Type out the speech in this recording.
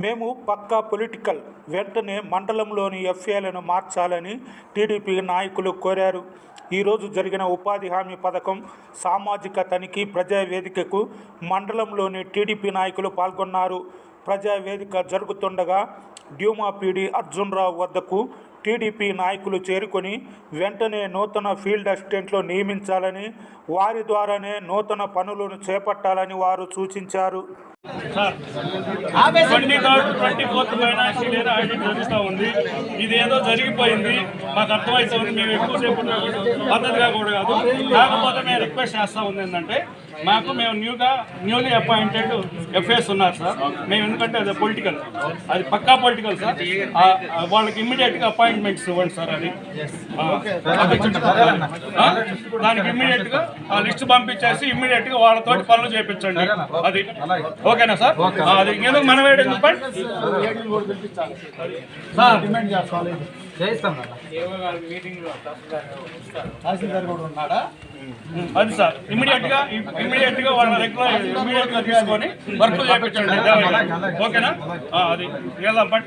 మేము పక్కా పొలిటికల్ వెంటనే మండలంలోని ఎఫ్ఏలను మార్చాలని టీడీపీ నాయకులు కోరారు. ఈరోజు జరిగిన ఉపాధి హామీ పథకం సామాజిక తనిఖీ ప్రజావేదికకు మండలంలోని టీడీపీ నాయకులు పాల్గొన్నారు. ప్రజావేదిక జరుగుతుండగా డ్యూమాపీడి అర్జున్రావు వద్దకు టీడీపీ నాయకులు చేరుకొని వెంటనే నూతన ఫీల్డ్ అసిస్టెంట్లు నియమించాలని వారి ద్వారానే నూతన పనులను చేపట్టాలని వారు సూచించారు. Twenty third twenty fourth financial year audit జరుగుతూ ఉంది. ఇది ఏదో జరిగిపోయింది. మాకు అర్థమవుతుంది మేము ఎక్కువసేపు పద్ధతిగా కూడా కాదు. కాకపోతే మేము రిక్వెస్ట్ చేస్తా ఉంది ఏంటంటే మాకు మేము న్యూగా newly appointed F A S ఉన్నారు సార్. మేము ఎందుకంటే అది పొలిటికల్ అది పక్కా పొలిటికల్ సార్. వాళ్ళకి ఇమ్మీడియట్గా అపాయింట్మెంట్స్ ఇవ్వండి సార్ అది. దానికి ఇమ్మీడియట్గా ఆ లిస్ట్ పంపించేసి ఇమ్మీడియట్గా వాళ్ళతోటి పనులు చేయించండి అది. ఓకేనా సార్? అది ఎందుకు మనం వేయడం పని సార్. చేయిస్తాం అది సార్ ఇమ్మీడియట్గా ఇమ్మీడియట్గా వాళ్ళ రెగ్యులర్ ఇమ్మీడియట్గా తీసుకొని వర్క్ చేయించండి ఓకేనా? ఆ, అది. వెళ్దాం పని